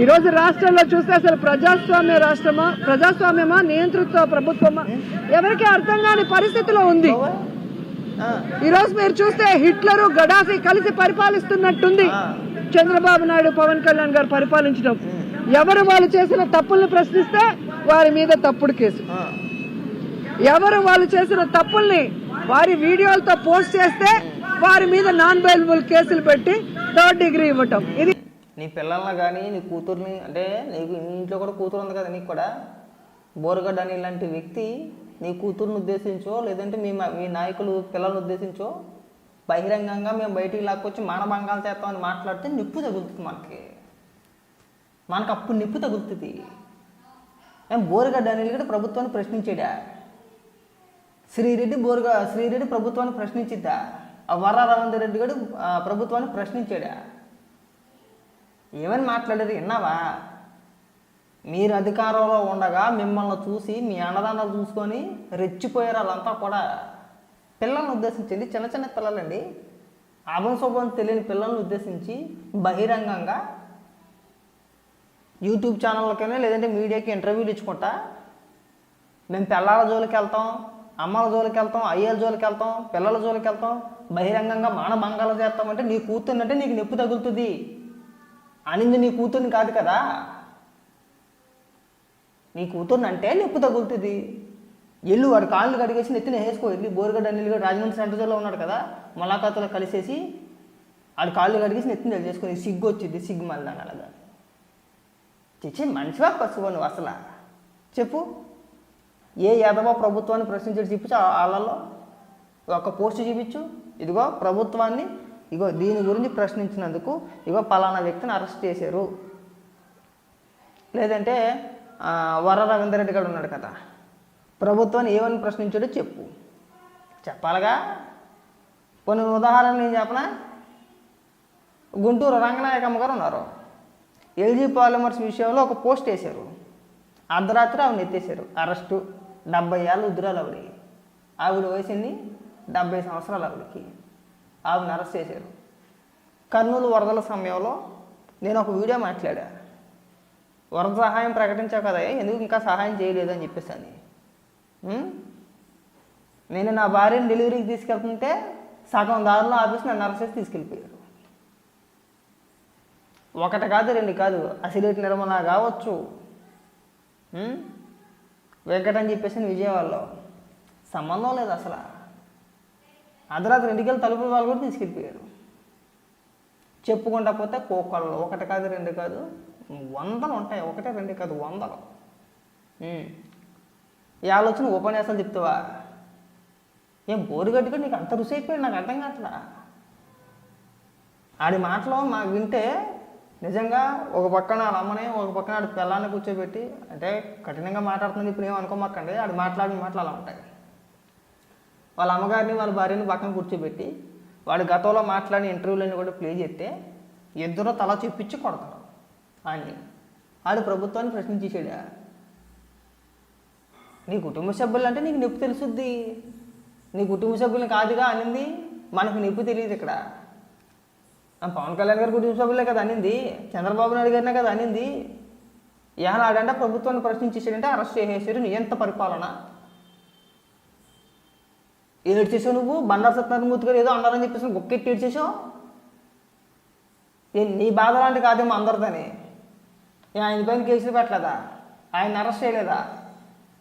ఈరోజు రాష్ట్రంలో చూస్తే అసలు ప్రజాస్వామ్య రాష్ట్రమా? ప్రజాస్వామ్యమా? నియంతృత్వ ప్రభుత్వమా? ఎవరికి అర్థం కాని పరిస్థితిలో ఉంది. ఆ, ఈ రోజు మీరు చూస్తే హిట్లరు గడాఫీ కలిసి పరిపాలిస్తున్నట్టుంది. చంద్రబాబు నాయుడు పవన్ కళ్యాణ్ గారు పరిపాలించడం. ఎవరు వాళ్ళు చేసిన తప్పుల్ని ప్రశ్నిస్తే వారి మీద తప్పుడు కేసు. ఎవరు వాళ్ళు చేసిన తప్పుల్ని వారి వీడియోలతో పోస్ట్ చేస్తే వారి మీద నాన్ బెయిలబుల్ కేసులు పెట్టి థర్డ్ డిగ్రీ ఇవ్వటం. ఇది నీ పిల్లల్ని కానీ నీ కూతుర్ని అంటే నీకు నీ ఇంట్లో కూడా కూతురు ఉంది కదా నీకు కూడా బోరుగడ్డ అని ఇలాంటి వ్యక్తి నీ కూతుర్ని ఉద్దేశించో లేదంటే మీ మీ నాయకులు పిల్లల్ని ఉద్దేశించో బహిరంగంగా మేము బయటికి లాక్కొచ్చి మానభంగాలు చేస్తామని మాట్లాడితే నిప్పు తగులుతుంది మనకి. మనకు అప్పుడు నిప్పు తగులుతుంది. మేము బోరుగడ్డ అనిల్ కూడా ప్రభుత్వాన్ని ప్రశ్నించాడా? శ్రీరెడ్డి బోరుగా శ్రీరెడ్డి ప్రభుత్వాన్ని ప్రశ్నించిద్దా? ఆ వర రవీందర్ రెడ్డి కూడా ప్రభుత్వాన్ని ప్రశ్నించాడా? ఏమని మాట్లాడారు విన్నావా? మీరు అధికారంలో ఉండగా మిమ్మల్ని చూసి మీ అన్నదాన్ని చూసుకొని రెచ్చిపోయారు వాళ్ళంతా కూడా. పిల్లల్ని ఉద్దేశించండి చిన్న చిన్న పిల్లలండి. అభంశుభం తెలియని పిల్లల్ని ఉద్దేశించి బహిరంగంగా యూట్యూబ్ ఛానళ్ళకైనా లేదంటే మీడియాకి ఇంటర్వ్యూలు ఇచ్చుకుంటా. మేము పిల్లల జోలికి వెళ్తాం అమ్మల జోలికి వెళ్తాం అయ్యల జోలికి వెళ్తాం పిల్లల జోలికి వెళ్తాం. బహిరంగంగా మానభంగాలు చేస్తామంటే నీ కూతుర్నంటే నీకు నొప్పి తగులుతుంది. అనింది నీ కూతుర్ని కాదు కదా? నీ కూతుర్ని అంటే నొప్పి తగులుతుంది ఎల్లు వాడు కాళ్ళు కడిగేసి నెత్తిన వేసుకో. వెళ్ళి బోరుగడ్డ అనిల్ రాజమండ్రి సెంటర్లో ఉన్నాడు కదా. ములాఖాతులో కలిసేసి వాడు కాళ్ళు కడిగేసి నెత్తిన చేసుకొని సిగ్గు వచ్చింది సిగ్గు మళ్ళీ అలాగా చిచ్చి మనిషివా పశువు నువ్వు అసలు? చెప్పు. ఏ యాదవ ప్రభుత్వాన్ని ప్రశ్నించడం చూపించు వాళ్ళల్లో ఒక పోస్ట్ చూపించు. ఇదిగో ప్రభుత్వాన్ని ఇగో దీని గురించి ప్రశ్నించినందుకు ఇగో పలానా వ్యక్తిని అరెస్ట్ చేశారు. లేదంటే వర రవీందర్ రెడ్డి గారు ఉన్నాడు కదా ప్రభుత్వాన్ని ఏమని ప్రశ్నించాడో చెప్పు. చెప్పాలిగా? కొన్ని ఉదాహరణలు నేను చెప్పనా? గుంటూరు రంగనాయకమ్మ గారు ఉన్నారు. ఎల్జీ పాలిమర్స్ విషయంలో ఒక పోస్ట్ వేశారు. అర్ధరాత్రి ఆవిడ ఎత్తేసారు అరెస్టు. డెబ్బై ఏళ్ళు ఉద్రాలు ఆవిడ ఆవిడ వయసుని డెబ్బై సంవత్సరాలు ఆవిడకి. ఆమెను అరెస్ట్ చేశారు. కర్నూలు వరదల సమయంలో నేను ఒక వీడియో మాట్లాడా. వరద సహాయం ప్రకటించావు కదా ఎందుకు ఇంకా సహాయం చేయలేదని చెప్పేసి అని. నేను నా భార్యని డెలివరీకి తీసుకెళ్తుంటే సగం దారిలో ఆఫీస్ నన్ను అరెస్ట్ చేసి తీసుకెళ్ళిపోయారు. ఒకటి కాదు రెండు కాదు అసిలేట్ నిర్మల కావచ్చు. వెంకటని అని చెప్పేసి విజయవాడలో. సంబంధం లేదు అసలు. అర్ధరాత్రి ఇంటికి వెళ్ళి తలుపుల వాళ్ళు కూడా తీసుకెళ్ళిపోయారు. చెప్పుకుంటా పోతే కోకళ్ళు ఒకటి కాదు రెండు కాదు వందలు ఉంటాయి. ఒకటే రెండు కాదు వందలు. ఈ ఆలోచన ఉపన్యాసాలు చెప్తావా? ఏం బోరు కట్టుకుని నీకు అంత రుచి అయిపోయింది? నాకు అర్థం కావట్లా? ఆడి మాటలు మాకు వింటే నిజంగా ఒక పక్కన వాళ్ళ అమ్మని ఒక పక్కన ఆడి పిల్లాన్ని కూర్చోబెట్టి అంటే కఠినంగా మాట్లాడుతుంది ఇప్పుడు ఏం ఆడు మాట్లాడిన మాటలు అలా ఉంటాయి. వాళ్ళ అమ్మగారిని వాళ్ళ భార్యని పక్కన కూర్చోబెట్టి వాడు గతంలో మాట్లాడిన ఇంటర్వ్యూలన్నీ కూడా ప్లే చేస్తే ఇద్దరు తల చూపించి కొడతారు. అని వాడు ప్రభుత్వాన్ని ప్రశ్నించేసాడా నీ కుటుంబ సభ్యులు అంటే నీకు నొప్పి తెలుసుద్ది. నీ కుటుంబ సభ్యులు కాదుగా అనింది. మనకు నొప్పి తెలియదు ఇక్కడ. పవన్ కళ్యాణ్ గారి కుటుంబ సభ్యులే కదా అనింది. చంద్రబాబు నాయుడు గారినే కదా అనింది. ఏనాడంటే ప్రభుత్వాన్ని ప్రశ్నించేసాడంటే అరెస్ట్ చేసేసారు. నియంత పరిపాలన? ఏడ్చేసావు నువ్వు? బండారు సత్యనారాయణమూర్తి గారు ఏదో అన్నారని చెప్పేసి గొక్కెట్టి ఏడ్చేసావు నీ బాధ లాంటి కాదేమో అందరిదని. ఆయన పైన కేసులు పెట్టలేదా? ఆయన అరెస్ట్ చేయలేదా?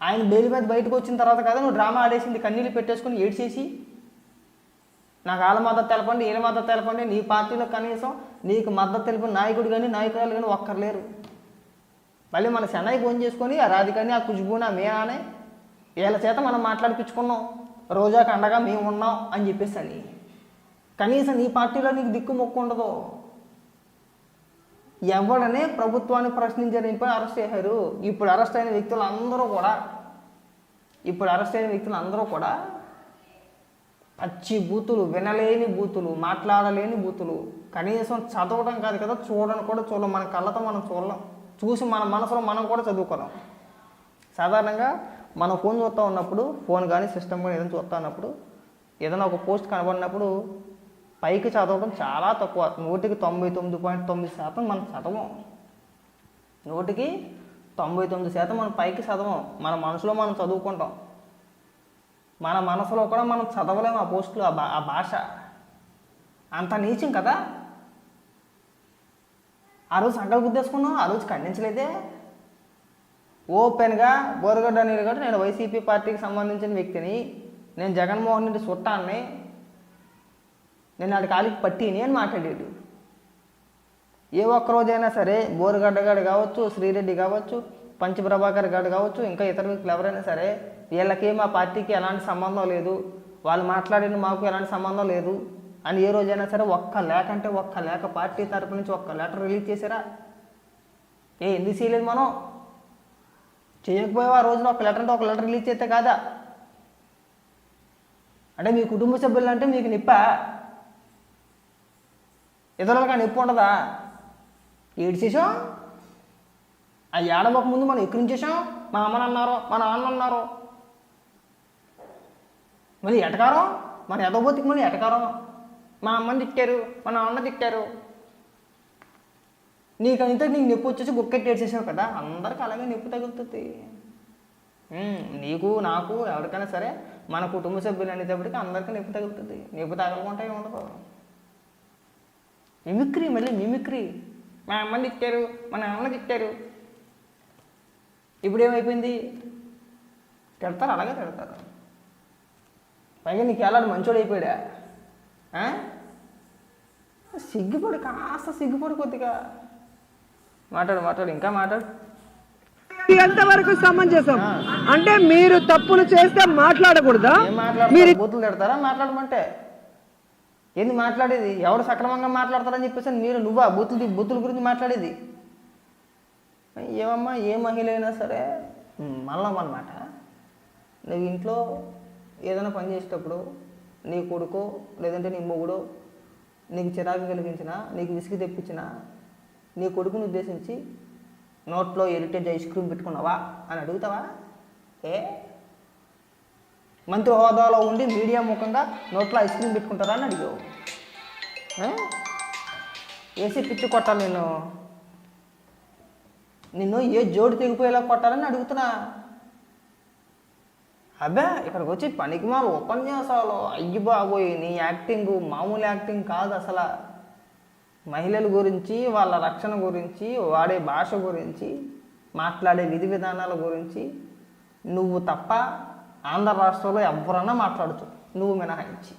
ఆయన బెయిల్ మీద బయటకు వచ్చిన తర్వాత కదా నువ్వు డ్రామా ఆడేసింది కన్నీళ్ళు పెట్టేసుకుని ఏడ్చేసి నాకు వాళ్ళ మద్దతు తెలపండి వీళ్ళ మద్దతు తెలపండి నీ పార్టీలో కనీసం నీకు మద్దతు తెలిపిన నాయకుడు కానీ నాయకురాలు కానీ ఒక్కర్లేరు. మళ్ళీ మన చెన్నై ఫోన్ చేసుకొని ఆ రాధికని ఆ కుజుబుని ఆ మీనానే వీళ్ళ చేత మనం మాట్లాడిపించుకున్నాం. రోజాకి అండగా మేము ఉన్నాం అని చెప్పేసి అని కనీసం నీ పార్టీలో నీకు దిక్కు మొక్కు ఉండదు. ఎవడనే ప్రభుత్వాన్ని ప్రశ్నించారు ఇప్పుడు అరెస్ట్ చేశారు. ఇప్పుడు అరెస్ట్ అయిన వ్యక్తులు అందరూ కూడా ఇప్పుడు అరెస్ట్ అయిన వ్యక్తులు అందరూ కూడా పచ్చి బూతులు వినలేని బూతులు మాట్లాడలేని బూతులు. కనీసం చదవడం కాదు కదా చూడడం కూడా చూడలేం. మన కళ్ళతో మనం చూడలేం. చూసి మన మనసులో మనం కూడా చదువుకోలేం. సాధారణంగా మనం ఫోన్ చూస్తూ ఉన్నప్పుడు ఫోన్ కానీ సిస్టమ్ కానీ ఏదైనా చూస్తూ ఉన్నప్పుడు ఏదైనా ఒక పోస్ట్ కనబడినప్పుడు పైకి చదవడం చాలా తక్కువ. నూటికి తొంభై తొమ్మిది పాయింట్ తొమ్మిది శాతం మనం చదవం. నూటికి తొంభై తొమ్మిది శాతం మనం పైకి చదవం. మన మనసులో మనం చదువుకుంటాం. మన మనసులో కూడా మనం చదవలేము ఆ పోస్టులు ఆ ఆ భాష. అంత నీచం కదా? ఆ రోజు సంకల్ గుద్దేసుకున్నాం ఆ రోజు ఖండించలేదే. ఓపెన్గా బోరగడ్డ నీళ్ళు నేను వైసీపీ పార్టీకి సంబంధించిన వ్యక్తిని నేను జగన్మోహన్ రెడ్డి చుట్టాన్ని నేను నాటి కాలికి పట్టిని అని మాట్లాడాడు ఏ ఒక్కరోజైనా సరే బోరుగడ్డ గారు కావచ్చు శ్రీరెడ్డి కావచ్చు పంచప్రభాకర్ గారు కావచ్చు ఇంకా ఇతర వ్యక్తులు ఎవరైనా సరే వీళ్ళకి మా పార్టీకి ఎలాంటి సంబంధం లేదు వాళ్ళు మాట్లాడిన మాకు ఎలాంటి సంబంధం లేదు అని ఏ రోజైనా సరే ఒక్క లేఖ అంటే ఒక్క లేఖ పార్టీ తరపు నుంచి ఒక్క లెటర్ రిలీజ్ చేశారా? ఏ ఎందుకు చేయలేదు మనం? చేయకపోయావు ఆ రోజున ఒక లెటర్ అంటే ఒక లెటర్ రిలీజ్ చేస్తే కాదా? అంటే మీ కుటుంబ సభ్యులు అంటే మీకు నిప్పా? ఇతరులకు ఆ ఉండదా? ఏడ్చేసాం ఆ ఏడవక ముందు మనం ఎక్కిరించేసాం మా అమ్మని అన్నారు మా నాన్న అన్నారు. మళ్ళీ ఎటకారం? మన ఎదవబోతికి మళ్ళీ ఎటకారం? మా అమ్మని తిట్టారు మా నాన్న తిట్టారు. నీకు అంతా నీకు నొప్పి వచ్చేసి గుక్కెట్టేసేసావు కదా అందరికి అలాగే నొప్పి తగులుతుంది. నీకు నాకు ఎవరికైనా సరే మన కుటుంబ సభ్యులు అనేటప్పటికి అందరికీ నొప్పి తగులుతుంది. నొప్పి తగలకుండా ఉండదు. మిమిక్రీ మళ్ళీ మిమిక్రీ. మా అమ్మని తిట్టారు మా నాన్న తిట్టారు. ఇప్పుడు ఏమైపోయింది? తిడతారు అలాగే తిడతారు. పైగా నీకు ఎలాంటి మంచోడు అయిపోయాడా? సిగ్గుపడు కాస్త సిగ్గుపడు కొద్దిగా. మాట్లాడు మాట్లాడు ఇంకా మాట్లాడు. ఎంతవరకు సమంజసం? అంటే మీరు తప్పులు చేస్తే మాట్లాడకూడదా? మాట్లాడతారు? బూతులు తిడతారా? మాట్లాడమంటే. ఏంది మాట్లాడేది? ఎవరు సక్రమంగా మాట్లాడతారని చెప్పేసి మీరు నువ్వా? బూతులు బూతుల గురించి మాట్లాడేది. ఏమమ్మా ఏ మహిళ అయినా సరే మళ్ళం అనమాట నువ్వు ఇంట్లో ఏదైనా పని చేసేటప్పుడు నీ కొడుకో లేదంటే నీ మొగుడో నీకు చిరాకు కలిగించిన నీకు విసిగి తెప్పించిన నీ కొడుకుని ఉద్దేశించి నోట్లో హెరిటేజ్ ఐస్ క్రీమ్ పెట్టుకున్నావా అని అడుగుతావా? ఏ? మంత్రి హోదాలో ఉండి మీడియా ముఖంగా నోట్లో ఐస్ క్రీమ్ పెట్టుకుంటారా అని అడిగావు. ఏసీ పిచ్చి కొట్టాలి నేను నిన్ను ఏ జోడు తెగిపోయేలా కొట్టాలని అడుగుతున్నా. అబ్బే ఇక్కడికి వచ్చి పనికిమాల ఉపన్యాసాలు. అయ్యి బాబోయ్ నీ యాక్టింగ్ మామూలు యాక్టింగ్ కాదు అసలు. మహిళల గురించి వాళ్ళ రక్షణ గురించి వాడే భాష గురించి మాట్లాడే విధి విధానాల గురించి నువ్వు తప్ప ఆంధ్ర రాష్ట్రంలో ఎవరన్నా మాట్లాడుతూ నువ్వు మినహాయించి.